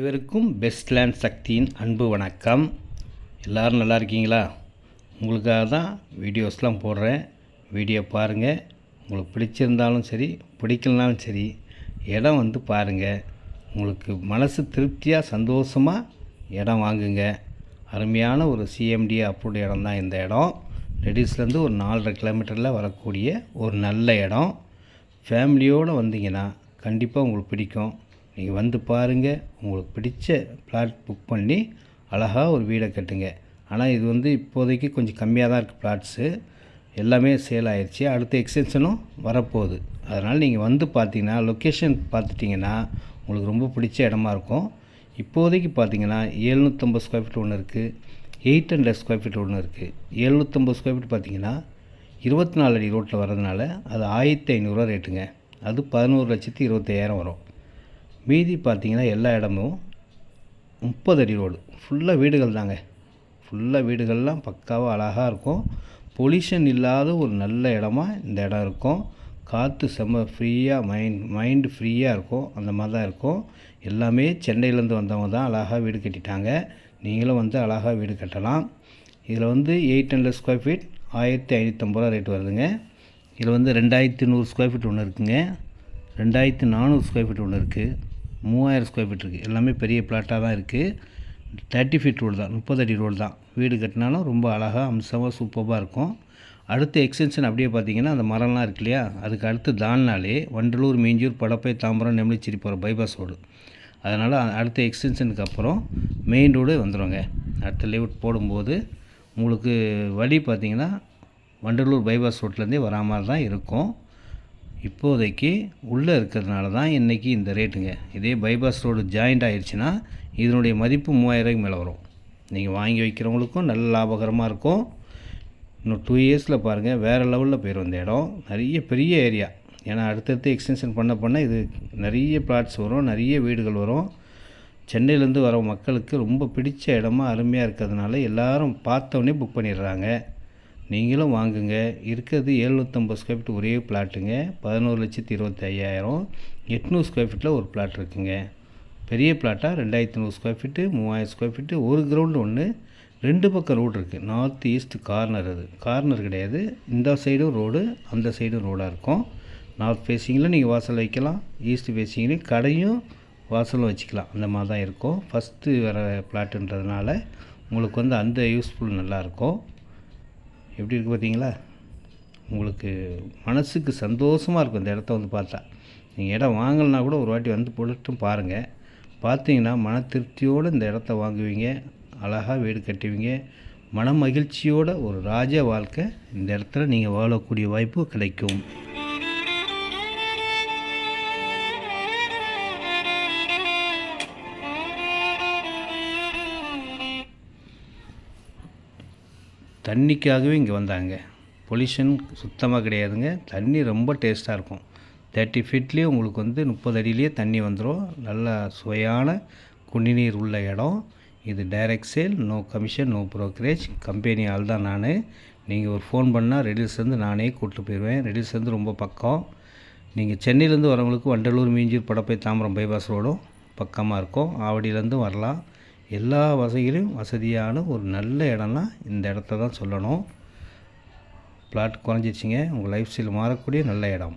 அனைவருக்கும் best land சக்தியின் அன்பு வணக்கம். எல்லோரும் நல்லா இருக்கீங்களா? உங்களுக்காக தான் வீடியோஸ்லாம் போடுறேன். வீடியோ பாருங்கள் உங்களுக்கு பிடிச்சிருந்தாலும் சரி பிடிக்கலனாலும் சரி இடம் வந்து பாருங்கள் உங்களுக்கு மனசு திருப்தியாக சந்தோஷமாக இடம் வாங்குங்க. அருமையான ஒரு சிஎம்டி அப்ரூவ்டு இடம் தான் இந்த இடம். ரெடிஸ்லேருந்து ஒரு நாலரை கிலோமீட்டரில் வரக்கூடிய ஒரு நல்ல இடம். ஃபேமிலியோடு வந்தீங்கன்னா கண்டிப்பாக உங்களுக்கு பிடிக்கும். நீங்கள் வந்து பாருங்கள் உங்களுக்கு பிடிச்ச பிளாட் புக் பண்ணி அழகாக ஒரு வீடை கட்டுங்க. ஆனால் இது வந்து இப்போதைக்கு கொஞ்சம் கம்மியாக தான் இருக்குது பிளாட்ஸு எல்லாமே சேல் ஆயிடுச்சு அடுத்த எக்ஸ்டென்ஷனும் வரப்போகுது. அதனால் நீங்கள் வந்து பார்த்தீங்கன்னா லொக்கேஷன் பார்த்துட்டிங்கன்னா உங்களுக்கு ரொம்ப பிடிச்ச இடமா இருக்கும். இப்போதைக்கு பார்த்தீங்கன்னா ஏழ்நூற்றம்பது ஸ்கொயர் ஃபீட் ஒன்று இருக்குது எயிட் ஹண்ட்ரட் ஸ்கொயர் ஃபீட் ஒன்று இருக்குது ஏழ்நூற்றம்பது ஸ்கொயர் ஃபீட் பார்த்தீங்கன்னா இருபத்தி நாலு அடி ரோட்டில் வரதுனால அது ஆயிரத்தி ஐநூறுரூவா ரேட்டுங்க அது பதினோரு லட்சத்தி இருபத்தையாயிரம் வரும். மீதி பார்த்தீங்கன்னா எல்லா இடமும் முப்பது அடி ரோடு. ஃபுல்லாக வீடுகள் தாங்க. ஃபுல்லாக வீடுகள்லாம் பக்காவாக அழகாக இருக்கும். பொல்யூஷன் இல்லாத ஒரு நல்ல இடமா இந்த இடம் இருக்கும். காற்று செம்ம ஃப்ரீயாக மைண்ட் மைண்டு ஃப்ரீயாக இருக்கும். அந்த மாதிரி தான் இருக்கும். எல்லாமே சென்னையிலேருந்து வந்தவங்க தான் அழகாக வீடு கட்டிட்டாங்க. நீங்களும் வந்து அழகாக வீடு கட்டலாம். இதில் வந்து எயிட் ஹண்ட்ரட் ஸ்கொயர் ஃபீட் ஆயிரத்தி ஐநூற்றம்பது ரூபா ரேட் வருதுங்க. இதில் வந்து ரெண்டாயிரத்தி நூறு ஸ்கொயர் ஃபீட் ஒன்று இருக்குங்க. ரெண்டாயிரத்தி நானூறு ஸ்கொயர் ஃபீட் ஒன்று இருக்குது மூவாயிரம் ஸ்கொயர் ஃபீட் இருக்குது எல்லாமே பெரிய பிளாட்டாக தான் இருக்குது தேர்ட்டி ஃபீட் ரோடு தான் முப்பது அடி ரோடு தான். வீடு கட்டினாலும் ரொம்ப அழகாக அம்சமாக சூப்பராக இருக்கும். அடுத்த எக்ஸ்டென்ஷன் அப்படியே பார்த்தீங்கன்னா அந்த மரம்லாம் இருக்கு இல்லையா? அதுக்கு அடுத்து தாண்டினாலே வண்டலூர் மீஞ்சூர் படப்பை தாம்பரம் நெம்லிச்சிரி போகிற பைபாஸ் ரோடு அதனால் அடுத்த எக்ஸ்டென்ஷனுக்கு அப்புறம் மெயின் ரோடு வந்துடுங்க அடுத்த லேவுட் போடும்போது உங்களுக்கு வழி பார்த்தீங்கன்னா வண்டலூர் பைபாஸ் ரோட்லேருந்தே வரா மாதிரி தான் இருக்கும். இப்போதைக்கு உள்ளே இருக்கிறதுனால தான் இன்றைக்கி இந்த ரேட்டுங்க. இதே பைபாஸ் ரோடு ஜாயிண்ட் ஆகிடுச்சின்னா இதனுடைய மதிப்பு மூவாயிரூவாய்க்கு மேலே வரும். நீங்கள் வாங்கி வைக்கிறவங்களுக்கும் நல்ல லாபகரமாக இருக்கும். இன்னும் டூ இயர்ஸில் பாருங்கள் வேறு லெவலில் போயிடும் இந்த இடம். நிறைய பெரிய ஏரியா ஏன்னா அடுத்தடுத்து எக்ஸ்டென்ஷன் பண்ண பண்ண இது நிறைய பிளாட்ஸ் வரும் நிறைய வீடுகள் வரும். சென்னையிலேருந்து வர மக்களுக்கு ரொம்ப பிடிச்ச இடமா அருமையாக இருக்கிறதுனால எல்லோரும் பார்த்தோன்னே புக் பண்ணிடுறாங்க. நீங்களும் வாங்குங்க. இருக்கிறது எழுநூற்றம்பது ஸ்கொயர் ஃபீட் ஒரே பிளாட்டுங்க பதினோரு லட்சத்தி இருபத்தி ஐயாயிரம் எட்நூறு ஸ்கொயர் ஃபீட்டில் ஒரு பிளாட் இருக்குங்க. பெரிய பிளாட்டாக ரெண்டாயிரத்தி நூறு ஸ்கொயர் ஃபீட்டு மூவாயிரம் ஸ்கொயர் ஃபீட்டு ஒரு கிரவுண்டு ஒன்று ரெண்டு பக்கம் ரோடு இருக்குது நார்த் ஈஸ்ட் கார்னர் அது. கார்னர் கிடையாது. இந்த சைடும் ரோடு அந்த சைடும் ரோடாக இருக்கும். நார்த் ஃபேஸிங்கில் நீங்கள் வாசல் வைக்கலாம். ஈஸ்ட் ஃபேஸிங்லேயும் கடையும் வாசலும் வச்சுக்கலாம். அந்த மாதிரி தான் இருக்கும். ஃபஸ்ட்டு வர பிளாட்டுன்றதுனால உங்களுக்கு வந்து அந்த யூஸ்ஃபுல் நல்லாயிருக்கும் எப்படி இருக்குது பார்த்தீங்களா? உங்களுக்கு மனசுக்கு சந்தோஷமாக இருக்கும் இந்த இடத்த வந்து பார்த்தா. நீங்கள் இடம் வாங்கலைனா கூட ஒரு வாட்டி வந்து போட்டுட்டும் பாருங்கள் பார்த்தீங்கன்னா மன திருப்தியோடு இந்த இடத்த வாங்குவீங்க. அழகாக வீடு கட்டுவீங்க. மன மகிழ்ச்சியோட ஒரு ராஜ வாழ்க்கை இந்த இடத்துல நீங்கள் வாழக்கூடிய வாய்ப்பு கிடைக்கும். தண்ணிக்காகவே இங்கே வந்தாங்க. பொல்யூஷன் சுத்தமாக கிடையாதுங்க. தண்ணி ரொம்ப டேஸ்ட்டாக இருக்கும். தேர்ட்டி ஃபீட்லேயே உங்களுக்கு வந்து முப்பது அடியிலேயே தண்ணி வந்துடும் நல்லா சுவையான குடிநீர் உள்ள இடம். இது direct sale no commission no brokerage company ஆள் தான் நான். நீங்கள் ஒரு ஃபோன் பண்ணால் ரெடில்ஸ்லேருந்து நானே கூப்பிட்டு போயிடுவேன் ரெடில்ஸ்லேருந்து ரொம்ப பக்கம். நீங்கள் சென்னையிலேருந்து வரவங்களுக்கு வண்டலூர் மீஞ்சூர் படப்பை தாம்பரம் பைபாஸ் ரோடும் பக்கமாக இருக்கும். ஆவடியிலேருந்து வரலாம். எல்லா வசதிகளையும் வசதியான ஒரு நல்ல இடம்னா இந்த இடத்த தான் சொல்லணும். பிளாட் குறைஞ்சிச்சிங்க உங்கள் லைஃப் ஸ்டைல் மாறக்கூடிய நல்ல இடம்.